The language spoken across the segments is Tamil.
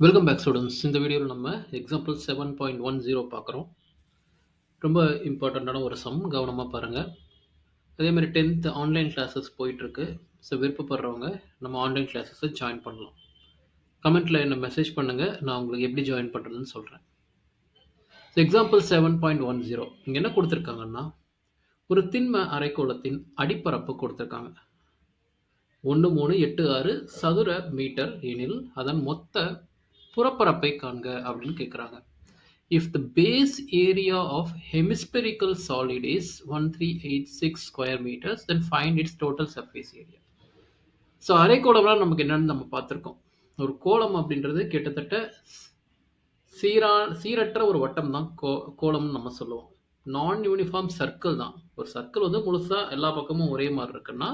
வெல்கம் பேக் ஸ்டூடெண்ட்ஸ் இந்த வீடியோவில் நம்ம example seven point one zero பார்க்குறோம். ரொம்ப இம்பார்ட்டண்ட்டான ஒரு சம் கவனமாக பாருங்கள் அதே மாதிரி டென்த் ஆன்லைன் கிளாஸஸ் போயிட்டுருக்கு. ஸோ விருப்பப்படுறவங்க நம்ம ஆன்லைன் கிளாஸஸை ஜாயின் பண்ணலாம். கமெண்ட்டில் என்ன மெசேஜ் பண்ணுங்கள் நான் உங்களுக்கு எப்படி ஜாயின் பண்ணுறதுன்னு சொல்கிறேன் so example seven point one zero இங்கே என்ன கொடுத்துருக்காங்கன்னா ஒரு திண்ம அரைக்கோளத்தின் அடிப்பரப்பு கொடுத்துருக்காங்க. ஒன்று மூணு எட்டு ஆறு சதுர மீட்டர் எனில் அதன் மொத்த புறப்பரப்பை காண்க அப்படின்னு கேட்குறாங்க if the base area of hemispherical solid is one three eight six square metres then find its total surface area so அரைக்கோளம்லாம் நமக்கு என்னென்னு நம்ம பார்த்துருக்கோம். ஒரு கோலம் அப்படின்றது கிட்டத்தட்ட சீரா சீரற்ற ஒரு வட்டம் தான் கோ கோலம்னு நம்ம சொல்லுவோம். நான் யூனிஃபார்ம் சர்க்கிள் தான். ஒரு சர்க்கிள் வந்து முழுசாக எல்லா பக்கமும் ஒரே மாதிரி இருக்குன்னா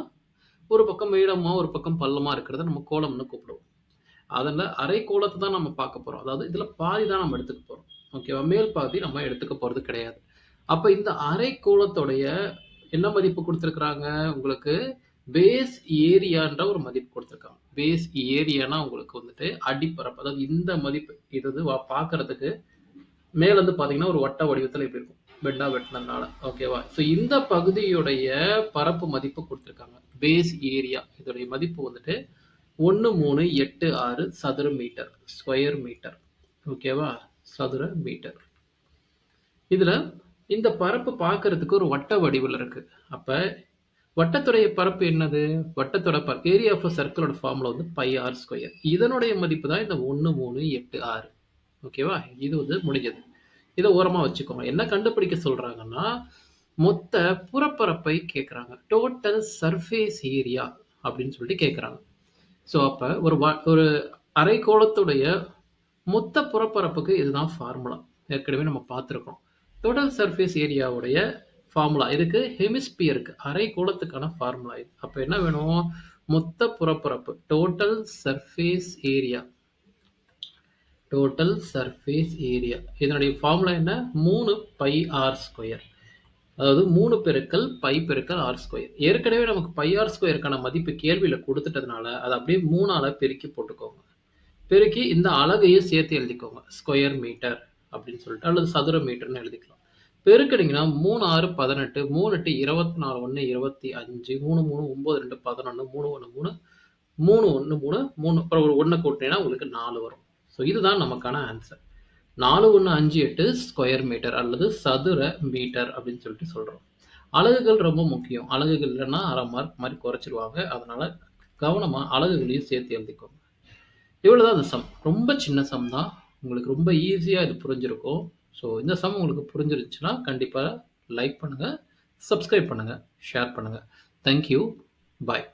ஒரு பக்கம் மீடமாக ஒரு பக்கம் பள்ளமாக இருக்கிறத நம்ம கோலம்னு கூப்பிடுவோம். அதில் அரை கோலத்தை தான் நம்ம பார்க்க போகிறோம் அதாவது இதில் பாதி தான் நம்ம எடுத்துக்க போகிறோம் ஓகேவா மேல் பாதி நம்ம எடுத்துக்க போகிறது கிடையாது. அப்போ இந்த அரை கோலத்துடைய என்ன மதிப்பு கொடுத்துருக்குறாங்க? உங்களுக்கு பேஸ் ஏரியான்ற ஒரு மதிப்பு கொடுத்துருக்காங்க. பேஸ் ஏரியானா உங்களுக்கு வந்துட்டு அடிப்பரப்பு. அதாவது இந்த மதிப்பு இது வந்து பார்க்கறதுக்கு மேலேருந்து பார்த்தீங்கன்னா ஒரு வட்ட வடிவத்தில் இப்படி இருக்கும். பெண்டா வெட்டினதுனால. ஓகேவா ஸோ இந்த பகுதியுடைய பரப்பு மதிப்பு கொடுத்துருக்காங்க. பேஸ் ஏரியா இதோடைய மதிப்பு வந்துட்டு ஒன்று மூணு எட்டு ஆறு சதுர மீட்டர் ஸ்கொயர் மீட்டர் ஓகேவா சதுர மீட்டர். இதில் இந்த பரப்பு பார்க்கறதுக்கு ஒரு வட்ட வடிவில் இருக்குது அப்போ வட்டத்துடைய பரப்பு என்னது? வட்டத்தோட பரப்பு ஏரியா ஆஃப் சர்க்கிளோட ஃபார்முலா வந்து பை ஆர் ஸ்கொயர் இதனுடைய மதிப்பு தான் இந்த ஒன்று மூணு எட்டு ஆறு. ஓகேவா இது வந்து முடிஞ்சது. இதை ஓரமாக வச்சுக்கோங்க. என்ன கண்டுபிடிக்க சொல்கிறாங்கன்னா மொத்த புறப்பரப்பை கேட்குறாங்க டோட்டல் சர்ஃபேஸ் ஏரியா அப்படின்னு சொல்லிட்டு கேட்குறாங்க ஸோ அப்போ ஒரு வ ஒரு அரைக்கோளத்துடைய மொத்த புறப்பரப்புக்கு இதுதான் ஃபார்முலா ஏற்கனவே நம்ம பார்த்துருக்கோம் டோட்டல் சர்ஃபேஸ் ஏரியாவுடைய ஃபார்முலா இதுக்கு ஹெமிஸ்பியருக்கு அரைக்கோளத்துக்கான ஃபார்முலா இது. அப்போ என்ன வேணும்? மொத்த புறப்பரப்பு. Total surface area total surface area இதனுடைய ஃபார்முலா என்ன? மூணு பை ஆர் ஸ்கொயர் அதாவது மூணு பெருக்கல் பை பெருக்கல் ஆர் ஸ்கொயர் ஏற்கனவே நமக்கு பை ஆர் ஸ்கொயருக்கான மதிப்பு கேள்வியில் கொடுத்துட்டதுனால அதை அப்படியே மூணால் பெருக்கி போட்டுக்கோங்க. பெருக்கி இந்த அலகையும் சேர்த்து எழுதிக்கோங்க. ஸ்கொயர் மீட்டர் அப்படின்னு சொல்லிட்டு அல்லது சதுர மீட்டர்னு எழுதிக்கலாம். பெருக்கினீங்கன்னா மூணு ஆறு பதினெட்டு மூணு எட்டு இருபத்தி நாலு ஒன்று இருபத்தி அஞ்சு மூணு மூணு ஒம்பது ரெண்டு பதினொன்று மூணு ஒன்று மூணு மூணு ஒன்று மூணு மூணு. அப்புறம் ஒரு ஒன்று கூட்டினீங்கன்னா உங்களுக்கு நாலு வரும். ஸோ இதுதான் நமக்கான ஆன்சர் நாலு ஒன்று அஞ்சு எட்டு ஸ்கொயர் மீட்டர் அல்லது சதுர மீட்டர் அப்படின்னு சொல்லிட்டு சொல்கிறோம் அலகுகள் ரொம்ப முக்கியம். அலகுகள் இல்லைன்னா அரை மார்க் மாதிரி குறைச்சிருவாங்க. அதனால் கவனமாக அலகுகளையும் சேர்த்து எழுதிக்கோங்க. இவ்வளோ தான் அந்த சம் ரொம்ப சின்ன சம் தான். உங்களுக்கு ரொம்ப ஈஸியாக இது புரிஞ்சிருக்கும். ஸோ இந்த சம் உங்களுக்கு புரிஞ்சிருச்சுன்னா கண்டிப்பாக லைக் பண்ணுங்கள் சப்ஸ்கிரைப் பண்ணுங்கள் ஷேர் பண்ணுங்கள் தேங்க்யூ பாய்